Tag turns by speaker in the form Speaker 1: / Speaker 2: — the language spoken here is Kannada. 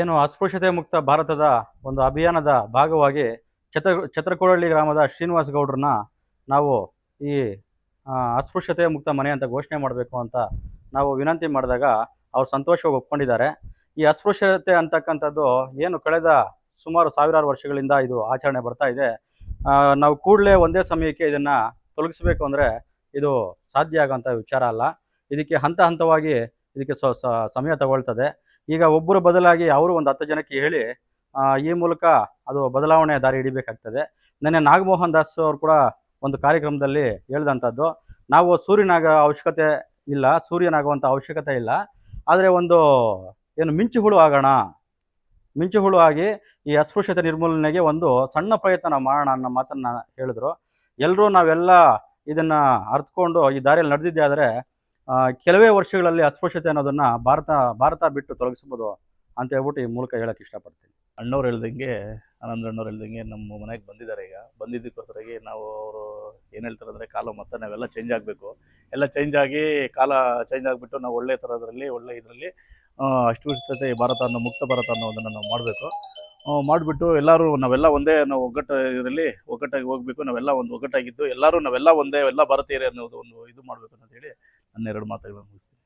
Speaker 1: ಏನು ಅಸ್ಪೃಶ್ಯತೆ ಮುಕ್ತ ಭಾರತದ ಒಂದು ಅಭಿಯಾನದ ಭಾಗವಾಗಿ ಛತ್ರ ಗ್ರಾಮದ ಶ್ರೀನಿವಾಸ್ ಗೌಡ್ರನ್ನ ನಾವು ಈ ಅಸ್ಪೃಶ್ಯತೆ ಮುಕ್ತ ಮನೆ ಅಂತ ಘೋಷಣೆ ಮಾಡಬೇಕು ಅಂತ ನಾವು ವಿನಂತಿ ಮಾಡಿದಾಗ ಅವ್ರು ಸಂತೋಷವಾಗಿ ಒಪ್ಕೊಂಡಿದ್ದಾರೆ. ಈ ಅಸ್ಪೃಶ್ಯತೆ ಅಂತಕ್ಕಂಥದ್ದು ಏನು ಕಳೆದ ಸುಮಾರು ಸಾವಿರಾರು ವರ್ಷಗಳಿಂದ ಇದು ಆಚರಣೆ ಬರ್ತಾ ಇದೆ. ನಾವು ಕೂಡಲೇ ಒಂದೇ ಸಮಯಕ್ಕೆ ಇದನ್ನು ತೊಲಗಿಸ್ಬೇಕು ಅಂದರೆ ಇದು ಸಾಧ್ಯ ಆಗೋಂಥ ವಿಚಾರ ಅಲ್ಲ. ಇದಕ್ಕೆ ಹಂತ ಹಂತವಾಗಿ ಇದಕ್ಕೆ ಸಮಯ ತಗೊಳ್ತದೆ. ಈಗ ಒಬ್ಬರು ಬದಲಾಗಿ ಅವರು ಒಂದು ಹತ್ತು ಜನಕ್ಕೆ ಹೇಳಿ ಈ ಮೂಲಕ ಅದು ಬದಲಾವಣೆ ದಾರಿ ಹಿಡಿಬೇಕಾಗ್ತದೆ. ನಿನ್ನೆ ನಾಗಮೋಹನ್ ದಾಸ್ ಅವರು ಕೂಡ ಒಂದು ಕಾರ್ಯಕ್ರಮದಲ್ಲಿ ಹೇಳಿದಂಥದ್ದು, ನಾವು ಸೂರ್ಯನಾಗ ಅವಶ್ಯಕತೆ ಇಲ್ಲ, ಸೂರ್ಯನಾಗುವಂಥ ಅವಶ್ಯಕತೆ ಇಲ್ಲ, ಆದರೆ ಒಂದು, ಏನು ಮಿಂಚು ಹುಳು ಆಗೋಣ ಮಿಂಚು ಹುಳು ಆಗಿ ಈ ಅಸ್ಪೃಶ್ಯತೆ ನಿರ್ಮೂಲನೆಗೆ ಒಂದು ಸಣ್ಣ ಪ್ರಯತ್ನ ಮಾಡೋಣ ಅನ್ನೋ ಮಾತನ್ನು ಹೇಳಿದ್ರು. ಎಲ್ಲರೂ ನಾವೆಲ್ಲ ಇದನ್ನು ಅರ್ಥಕೊಂಡು ಈ ದಾರಿಯಲ್ಲಿ ನಡೆದಿದ್ದೆ ಆದರೆ ಕೆಲವೇ ವರ್ಷಗಳಲ್ಲಿ ಅಸ್ಪೃಶ್ಯತೆ ಅನ್ನೋದನ್ನ ಭಾರತ ಭಾರತ ಬಿಟ್ಟು ತೊಲಗಿಸ್ಬೋದು ಅಂತ ಹೇಳ್ಬಿಟ್ಟು ಈ ಮೂಲಕ ಹೇಳಕ್ ಇಷ್ಟಪಡ್ತೀನಿ.
Speaker 2: ಅಣ್ಣವ್ರು ಹೇಳ್ದಂಗೆ, ಆನಂದ್ ಅಣ್ಣವ್ರು ಹೇಳ್ದಂಗೆ ನಮ್ಮ ಮನೆಗೆ ಬಂದಿದ್ದಾರೆ ಈಗ. ಬಂದಿದ್ದಕ್ಕೋಸ್ಕರಾಗಿ ನಾವು ಅವರು ಏನು ಹೇಳ್ತಾರೆ ಅಂದರೆ ಕಾಲ ಮತ್ತೆ ನಾವೆಲ್ಲ ಚೇಂಜ್ ಆಗಬೇಕು. ಎಲ್ಲ ಚೇಂಜ್ ಆಗಿ ಕಾಲ ಚೇಂಜ್ ಆಗಿಬಿಟ್ಟು ನಾವು ಒಳ್ಳೆ ಥರದ್ರಲ್ಲಿ ಒಳ್ಳೆ ಇದರಲ್ಲಿ ಅಸ್ಪೃಶ್ಯತೆ, ಭಾರತ ಅನ್ನೋ ಮುಕ್ತ ಭಾರತ ಅನ್ನೋದನ್ನು ನಾವು ಮಾಡಬೇಕು. ಮಾಡಿಬಿಟ್ಟು ಎಲ್ಲರೂ ನಾವೆಲ್ಲ ಒಂದೇ, ನಾವು ಒಗ್ಗಟ್ಟು ಇದರಲ್ಲಿ ಒಗ್ಗಟ್ಟಾಗಿ ಹೋಗಬೇಕು, ನಾವೆಲ್ಲ ಒಂದು ಒಗ್ಗಟ್ಟಾಗಿದ್ದು ಎಲ್ಲರೂ ನಾವೆಲ್ಲ ಒಂದೇ, ಎಲ್ಲ ಭಾರತೀಯರೇ ಅನ್ನೋದು ಒಂದು ಇದು ಮಾಡಬೇಕು ಅಂತ ಹೇಳಿ ನನ್ನ ಎರಡು ಮಾತುಗಳನ್ನು ಮುಗಿಸ್ತೀನಿ.